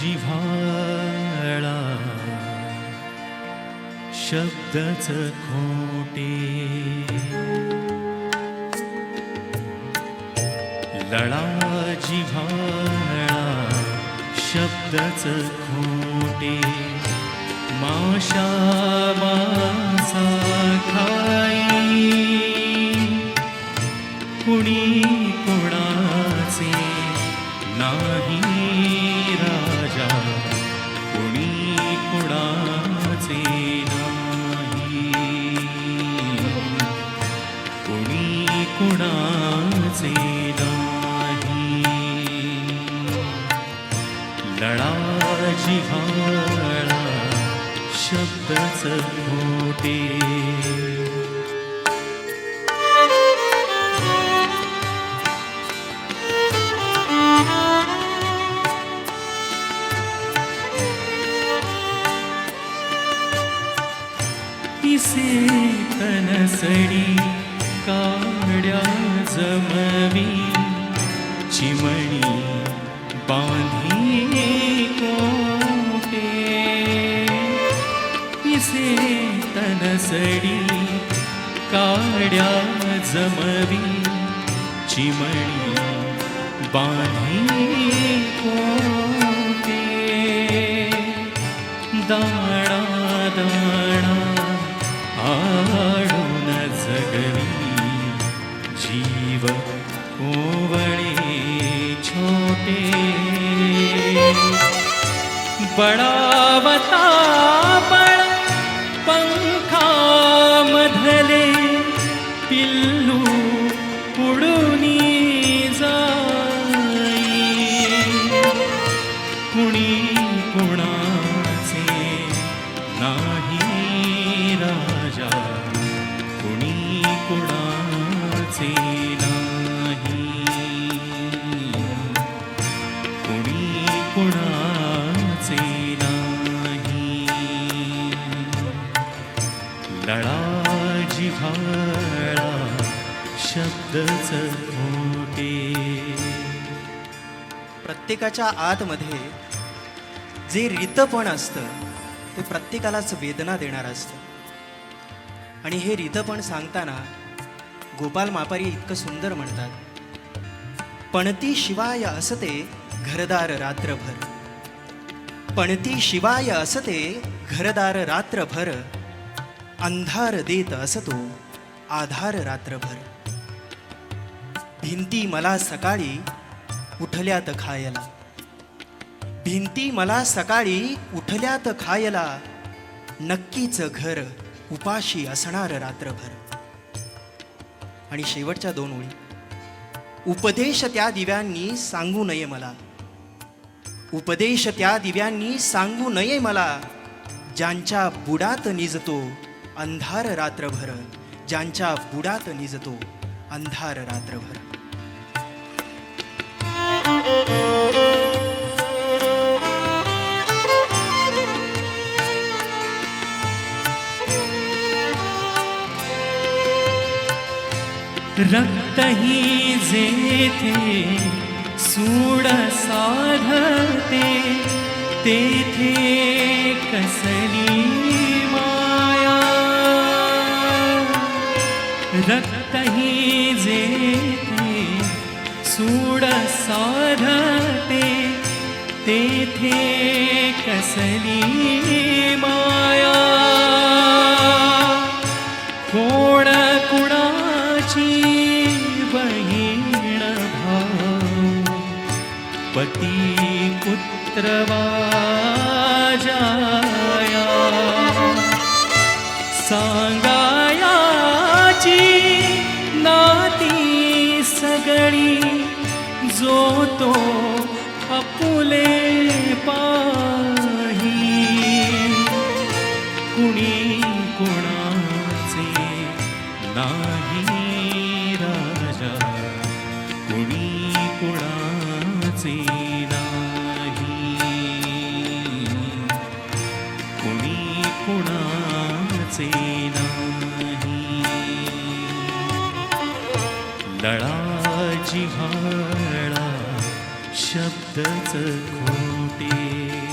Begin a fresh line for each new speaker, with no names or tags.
जिव्हाळा शब्दच खोटे. लळा जिव्हाळा शब्दच खोटे. माशा मासा खाई. कुणी कोणाचे नाही. राजा कुणी कोणाचे नाही. कुणी कुणाचे नाही. लढा जिव्हाळा शब्दच खोटे इसे सडी काड्या जमवी चिमणी बांधी कोटे इसे तनसडी काड्या जमवी चिमणी बांधी कोटे दाणा दाणा बळावता बळ पंखामधले पिल्लू उडून जाई. कुणी कुणाचे नाही राजा कुणी कुणाचे नाही. कुणी कुणा कुणाचे नाही। लळा जिव्हाळा शब्दच होते
प्रत्येकाच्या आतमध्ये जे रितपण असतं ते प्रत्येकालाच वेदना देणार असतं. आणि हे रितपण सांगताना गोपाल मापारी इतकं सुंदर म्हणतात पणती शिवाय असते घरदार रात्रभर. पण ती शिवाय असते घरदार रात्रभर. अंधार देत असतो आधार रात्रभर. भिंती मला सकाळी उठल्यात खायला. भिंती मला सकाळी उठल्यात खायला नक्कीच घर उपाशी असणार रात्रभर. आणि शेवटच्या दोन ओळी. उपदेश त्या दिव्यांनी सांगू नये मला. उपदेश त्या दिव्यांनी सांगू नये मला. ज्यांच्या बुडात निजतो अंधार रात्रभर. ज्यांच्या बुडात निजतो अंधार रात्रभर.
रक्तही जेथे सूड साधते तेथे कसली माया? रक्तही जेथे सूड साधते तेथे कसली माया? पती पुत्र वाजाया सांगायाची नाती सगळी जो तो आपुले पाही। कुणी कुणाचे नाही. लळा जिव्हाळा शब्दच खोटे.